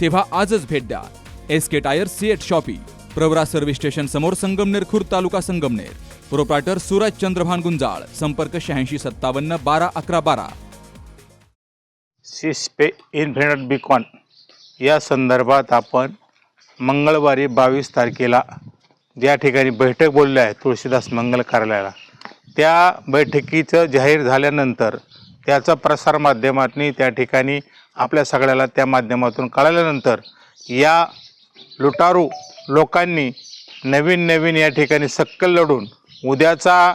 तेव्हा आजच भेट द्या. S K tyre CEAT shoppe Pravara service station समोर संगमनेर खुर्द तालुका संगमनेर. प्रोप्रायटर सूरज चंद्रभान गुंजाळ संपर्क शहाऐंशी सत्तावन्न बारा अकरा बारा. सिस्पे इन्फिनिट बिकॉन. या संदर्भात आपण मंगळवारी बावीस तारखेला ज्या ठिकाणी बैठक बोलली आहे तुळशीदास मंगल कार्यालयाला त्या बैठकीचं जाहीर झाल्यानंतर त्याचा प्रसार माध्यमातनी त्या ठिकाणी आपल्या सगळ्याला त्या माध्यमातून कळाल्यानंतर या लुटारू लोकांनी नवीन नवीन या ठिकाणी सक्कल लढून उद्याचा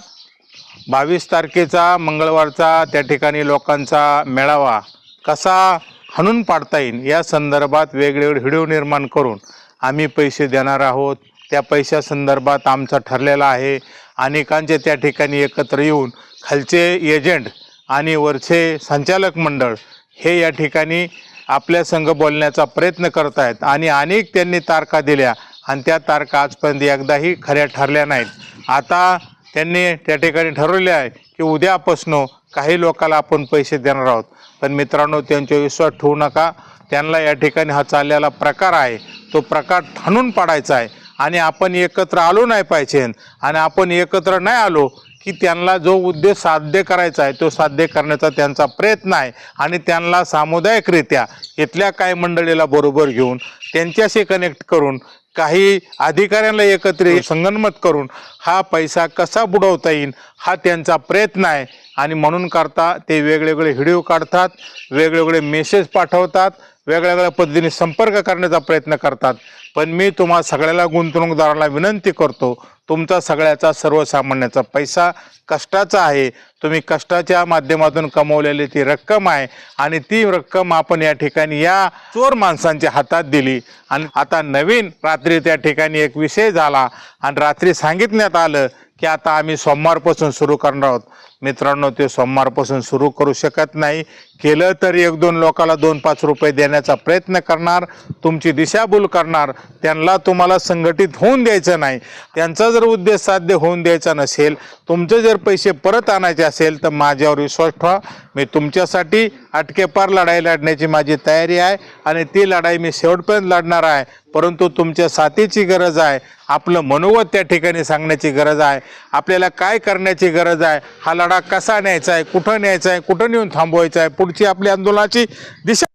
बावीस तारखेचा मंगळवारचा त्या ठिकाणी लोकांचा मेळावा कसा हणून पाडता येईल या संदर्भात वेगवेगळे व्हिडिओ निर्माण करून आम्ही पैसे देणार आहोत. त्या पैशासंदर्भात आमचा ठरलेला आहे. अनेकांचे त्या ठिकाणी एकत्र येऊन खालचे एजंट आणि वरचे संचालक मंडळ हे या ठिकाणी आपल्या संघ बोलण्याचा प्रयत्न करत आहेत आणि अनेक त्यांनी तारखा दिल्या आणि त्या तारखा आजपर्यंत एकदाही खऱ्या ठरल्या नाहीत. आता त्यांनी त्या ठिकाणी ठरवले आहे की उद्यापासून काही लोकांना आपण पैसे देणार आहोत. पण मित्रांनो त्यांच्यावर विश्वास ठेवू नका. त्यांना या ठिकाणी हा चाललेला प्रकार आहे. तो प्रकार ठाणून पाडायचा आहे. आणि आपण एकत्र आलो नाही पाहिजे. आणि आपण एकत्र नाही आलो की त्यांना जो उद्देश साध्य करायचा आहे तो साध्य करण्याचा त्यांचा प्रयत्न आहे आणि त्यांना सामुदायिकरित्या इथल्या काही मंडळीला बरोबर घेऊन त्यांच्याशी कनेक्ट करून काही अधिकाऱ्यांना एकत्रित संगनमत करून हा पैसा कसा बुडवता येईल हा त्यांचा प्रयत्न आहे. आणि म्हणून करता ते वेगवेगळे व्हिडिओ काढतात वेगवेगळे मेसेज पाठवतात वेगळ्या वेगळ्या पद्धतीने संपर्क करण्याचा प्रयत्न करतात. पण मी तुम्हा सगळ्याला गुंतवणूकदाराला विनंती करतो तुमचा सगळ्याचा सर्वसामान्याचा पैसा कष्टाचा आहे. तुम्ही कष्टाच्या माध्यमातून कमवलेली ती रक्कम आहे आणि ती रक्कम आपण या ठिकाणी या चोर माणसांच्या हातात दिली. आणि आता नवीन रात्री त्या ठिकाणी एक विषय झाला आणि रात्री सांगितण्यात आलं की आता आम्ही सोमवारपासून सुरू करणार आहोत. मित्रांनो ते सोमवारपासून सुरू करू शकत नाही. केलं तर एक दोन लोकाला दोन पाच रुपये देण्याचा प्रयत्न करणार तुमची दिशाभूल करणार त्यांना तुम्हाला संघटित होऊन द्यायचं नाही. त्यांचा जर उद्देश साध्य होऊन द्यायचा नसेल तुमचे जर पैसे परत आणायचे असेल तर माझ्यावर विश्वास ठेवा. मी तुमच्यासाठी अटकेपार लढाई लढण्याची माझी तयारी आहे आणि ती लढाई मी शेवटपर्यंत लढणार आहे. परंतु तुमच्या साथीची गरज आहे. आपलं मनोगत त्या ठिकाणी सांगण्याची गरज आहे. आपल्याला काय करण्याची गरज आहे हा लढा कसा न्यायचा आहे कुठं न्यायचा आहे कुठं नेऊन थांबवायचा आहे पुढची आपली आंदोलनाची दिशा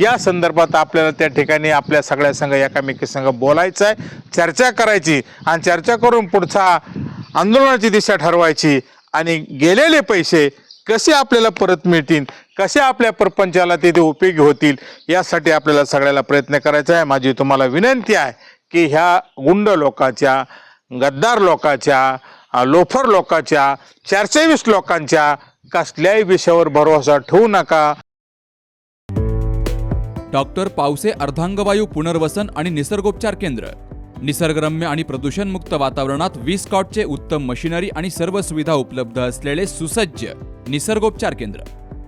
या संदर्भात आपल्याला त्या ठिकाणी आपल्या सगळ्या संघ एकामेकी संघ बोलायचं आहे चर्चा करायची आणि चर्चा करून पुढचा आंदोलनाची दिशा ठरवायची आणि गेलेले पैसे कसे आपल्याला परत मिळतील कसे आपल्या प्रपंचाला तिथे उपयोगी होतील यासाठी आपल्याला सगळ्याला प्रयत्न करायचा आहे. माझी तुम्हाला विनंती आहे की ह्या गुंड लोकाच्या गद्दार लोकाच्या लोफर लोकांच्या चारशेवीस लोकांच्या कसल्याही विषयावर भरोसा ठेवू नका. डॉक्टर पावसे अर्धांगवायू पुनर्वसन आणि निसर्गोपचार केंद्र. निसर्गरम्य आणि प्रदूषणमुक्त वातावरणात वीस कॉटचे उत्तम मशिनरी आणि सर्व सुविधा उपलब्ध असलेले सुसज्ज निसर्गोपचार केंद्र.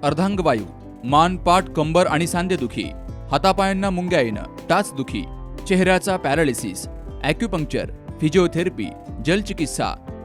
अर्धांगवायू मान पाठ कंबर आणि सांधेदुखी हातापायांना मुंग्या येणं टाचदुखी चेहऱ्याचा पॅरालिसिस ॲक्युपंक्चर फिजिओथेरपी जलचिकित्सा